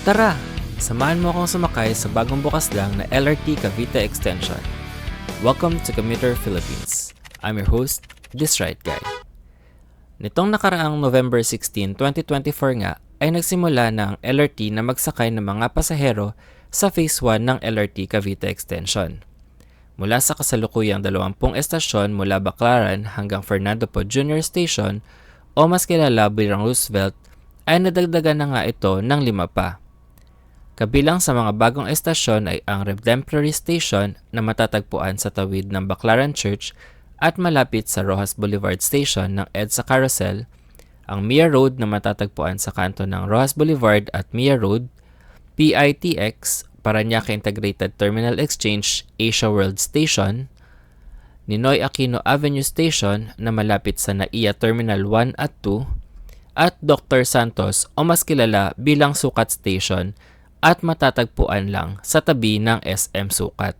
Tara, samahan mo akong sumakay sa bagong bukas lang na LRT Cavite Extension. Welcome to Commuter Philippines. I'm your host, This Right Guy. Nitong nakaraang November 16, 2024 nga, ay nagsimula na ang LRT na magsakay ng mga pasahero sa Phase 1 ng LRT Cavite Extension. Mula sa kasalukuyang 20 estasyon mula Baclaran hanggang Fernando Po Jr. Station o mas kilala bilang Roosevelt ay nadagdagan na nga ito ng lima pa. Kabilang sa mga bagong estasyon ay ang Redemptory Station na matatagpuan sa tawid ng Baclaran Church at malapit sa Rojas Boulevard Station ng EDSA Carousel, ang Mia Road na matatagpuan sa kanto ng Rojas Boulevard at Mia Road, PITX, Paranaque Integrated Terminal Exchange Asia World Station, Ninoy Aquino Avenue Station na malapit sa NAIA Terminal 1 at 2, at Dr. Santos o mas kilala bilang Sukat Station at matatagpuan lang sa tabi ng SM Sukat.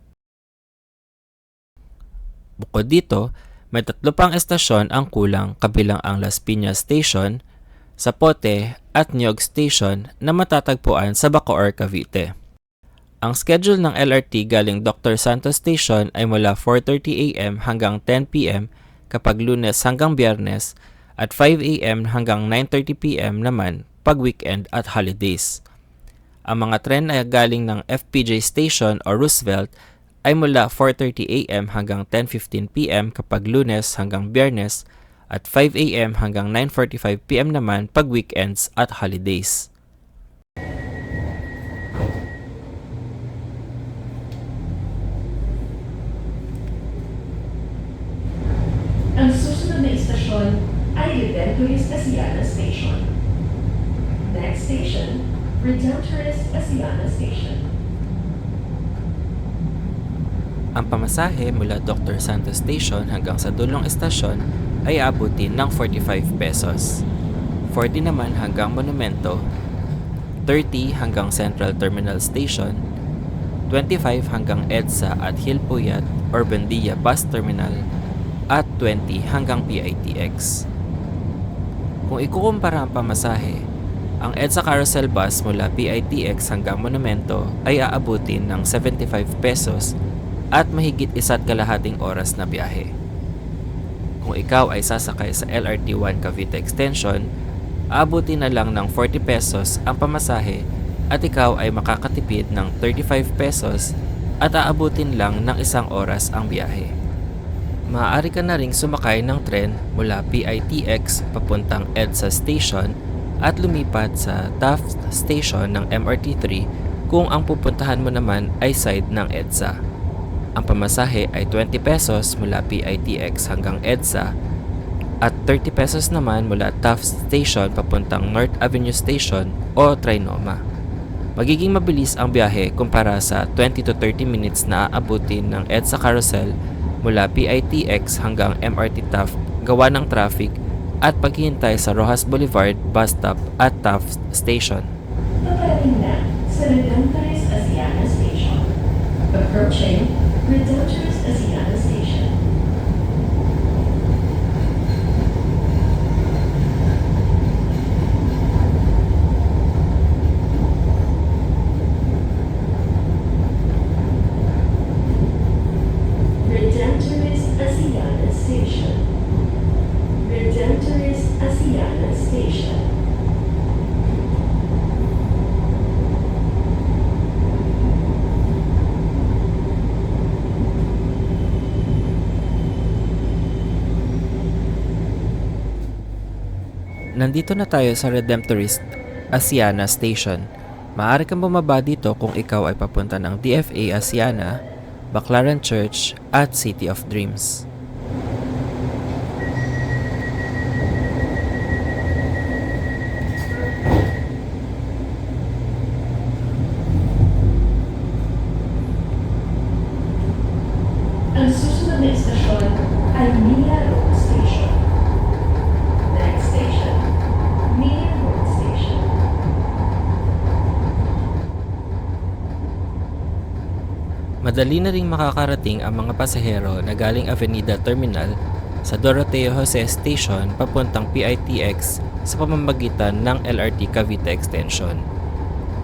Bukod dito, may tatlo pang estasyon ang kulang kabilang ang Las Piñas Station, Zapote at Niog Station na matatagpuan sa Bacoor, Cavite. Ang schedule ng LRT galing Dr. Santos Station ay mula 4.30 a.m. hanggang 10 p.m. kapag lunes hanggang biyernes at 5 a.m. hanggang 9.30 p.m. naman pag weekend at holidays. Ang mga tren ay galing ng FPJ Station o Roosevelt ay mula 4.30 a.m. hanggang 10.15 p.m. kapag lunes hanggang biyernes at 5 a.m. hanggang 9.45 p.m. naman pag weekends at holidays. Ang susunod na istasyon ay Redemptorist Asiana Station. Next station, Redemptorist Asiana Station. Ang pamasahe mula Dr. Santos Station hanggang sa dulong estasyon ay abutin ng 45 pesos. 40 naman hanggang Monumento, 30 hanggang Central Terminal Station, 25 hanggang EDSA at Hilpuyat or Bendia Bus Terminal, at 20 hanggang PITX. Kung ikukumpara ang pamasahe, ang EDSA Carousel Bus mula PITX hanggang Monumento ay aabutin ng 75 pesos at mahigit isa't kalahating oras na biyahe. Kung ikaw ay sasakay sa LRT1 Cavite Extension, aabutin na lang ng 40 pesos ang pamasahe at ikaw ay makakatipid ng 35 pesos at aabutin lang ng isang oras ang biyahe. Maaari ka na ring sumakay ng tren mula PITX papuntang EDSA Station at lumipat sa Taft Station ng MRT3 kung ang pupuntahan mo naman ay side ng EDSA. Ang pamasahe ay 20 pesos mula PITX hanggang EDSA at 30 pesos naman mula Taft Station papuntang North Avenue Station o Trinoma. Magiging mabilis ang biyahe kumpara sa 20 to 30 minutes na aabutin ng EDSA Carousel mula PITX hanggang MRT Taft gawa ng traffic at paghihintay sa Rojas Boulevard bus stop at Taft Station. Paparating na sa Redemptorist Asiana Station. Approaching Redemptorist Asiana Station. Redemptorist Asiana Station. Redemptorist Asiana Station. Nandito na tayo sa Redemptorist Asiana Station. Maaari kang bumaba dito kung ikaw ay papunta ng DFA Asiana, Baclaran Church at City of Dreams. Ang susunod na istasyon ay Mia Road Station. Next station, Mia Road Station. Madali na ring makakarating ang mga pasahero na galing Avenida Terminal sa Doroteo Jose Station papuntang PITX sa pamamagitan ng LRT Cavite Extension.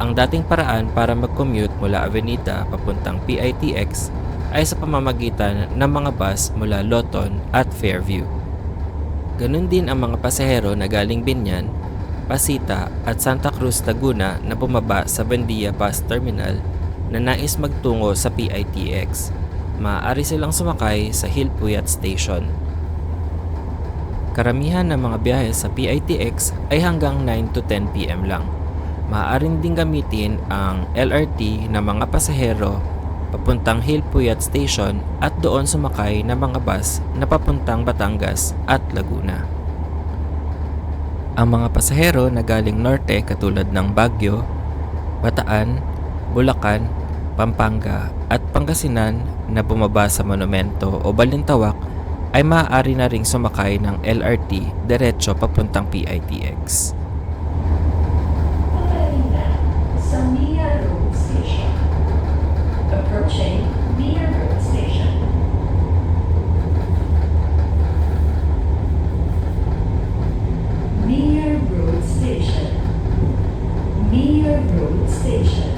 Ang dating paraan para mag-commute mula Avenida papuntang PITX ay sa pamamagitan ng mga bus mula Loton at Fairview. Ganon din ang mga pasahero na galing Binyan, Pasita at Santa Cruz, Laguna na bumaba sa Bandia Bus Terminal na nais magtungo sa PITX. Maaari silang sumakay sa Hilpuyat Station. Karamihan ng mga biyahe sa PITX ay hanggang 9 to 10 p.m. lang. Maaaring din gamitin ang LRT ng mga pasahero papuntang Hilpuyat Station at doon sumakay ng mga bus na papuntang Batangas at Laguna. Ang mga pasahero na galing norte katulad ng Baguio, Bataan, Bulacan, Pampanga at Pangasinan na bumaba sa Monumento o Balintawak ay maaari na ring sumakay ng LRT diretso papuntang PITX. Approaching Mia Road Station. Mia Road Station. Mia Road Station.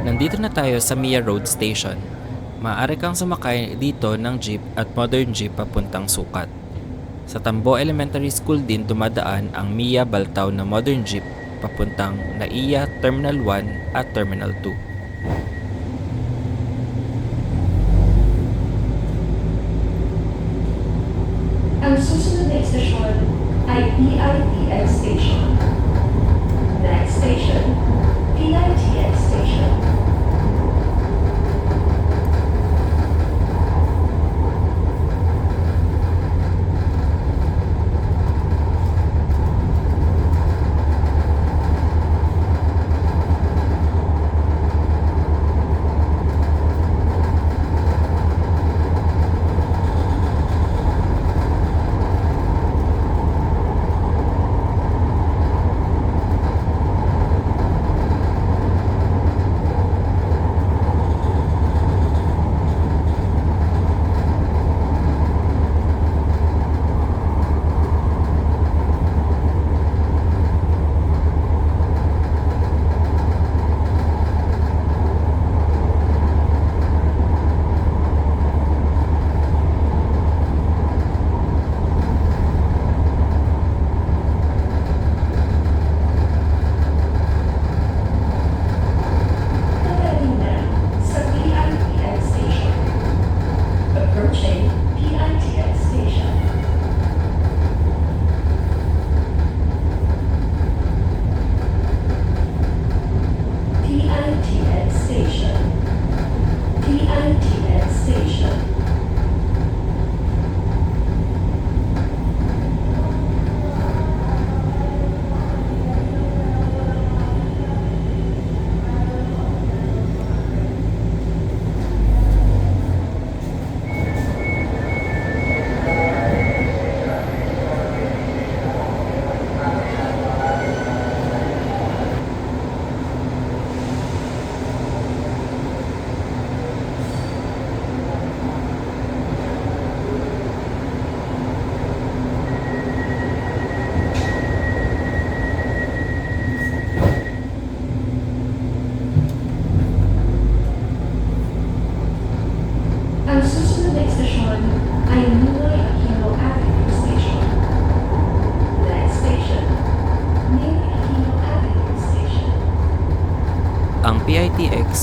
Nandito na tayo sa Mia Road Station. Maaari kang sumakay dito ng jeep at modern jeep papuntang Sukat. Sa Tambo Elementary School din dumadaan ang Mia Baltaw na modern jeep papuntang Naiya Terminal 1 at Terminal 2.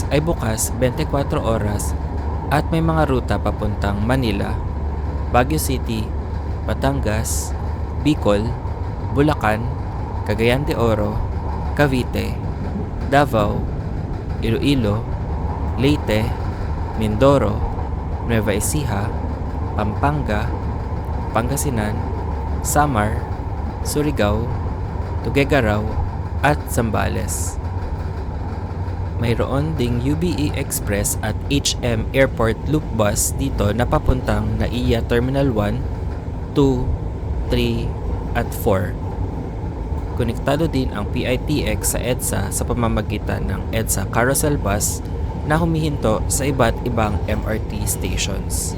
Ay bukas 24 oras at may mga ruta papuntang Manila, Baguio City, Batangas, Bicol, Bulacan, Cagayan de Oro, Cavite, Davao, Iloilo, Leyte, Mindoro, Nueva Ecija, Pampanga, Pangasinan, Samar, Surigao, Tuguegarao at Zambales. Mayroon ding UBE Express at HM Airport Loop Bus dito na papuntang Naiya Terminal 1, 2, 3 at 4. konektado din ang PITX sa EDSA sa pamamagitan ng EDSA Carousel Bus na humihinto sa iba't ibang MRT stations.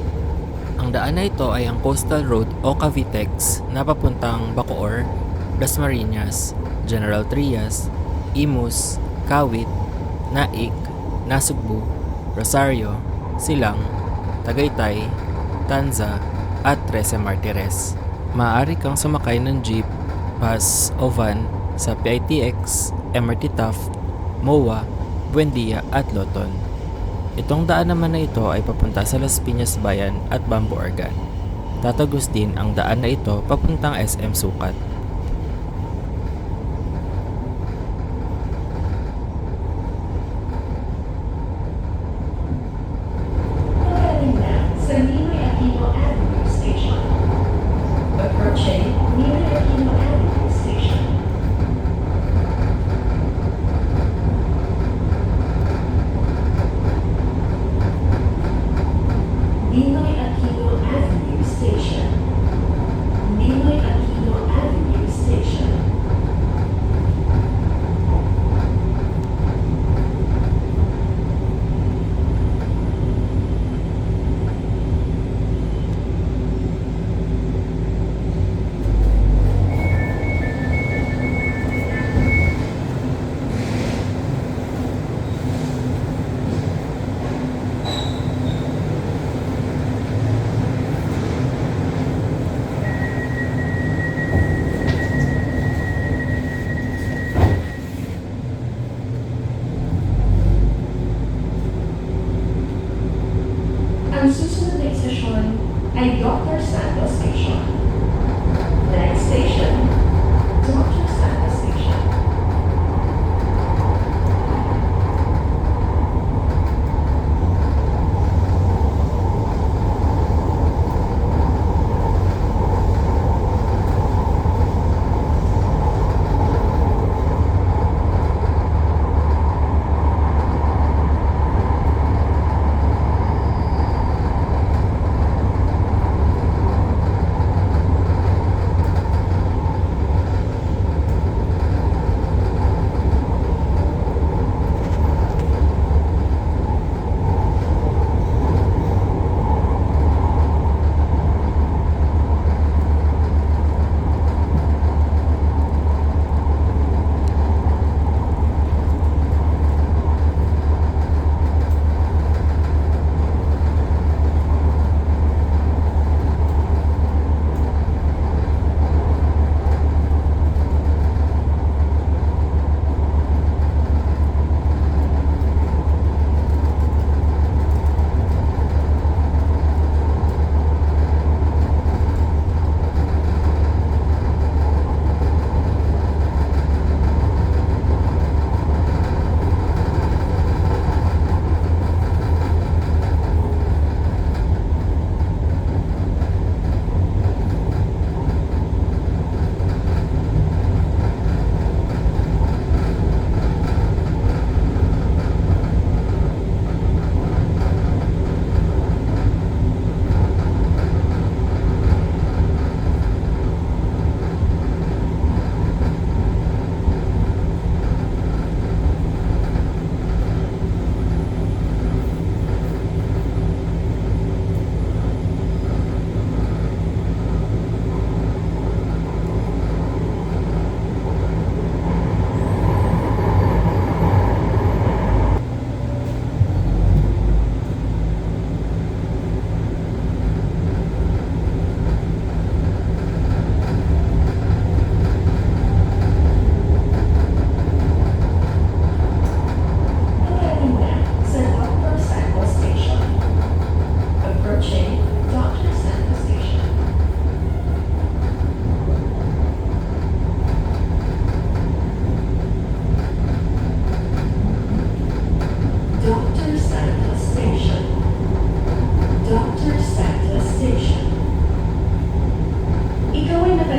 Ang daan na ito ay ang Coastal Road o Cavitex na papuntang Bacoor, Dasmariñas, General Trias, Imus, Kawit, Naik, Nasugbu, Rosario, Silang, Tagaytay, Tanza, at Trece Martires. Maaari kang sumakay ng jeep, bus o van sa PITX, MRT Taft, MOA, Buendia at Loton. Itong daan naman na ito ay papunta sa Las Piñas Bayan at Bambo Organ. Tatagos din ang daan na ito papuntang SM Sukat. Ang susunod na istasyon ay Dr. Santos Station.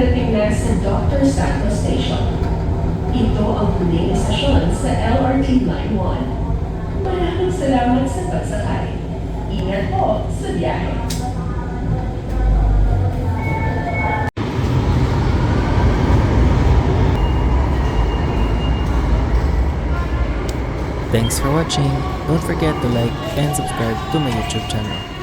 pagdating na sa Dr. Santos Station. Ito ang huling estasyon sa LRT Line 1. Maraming salamat sa pagsakay. Ingat po sa biyahe. Thanks for watching. Don't forget to like and subscribe to my YouTube channel.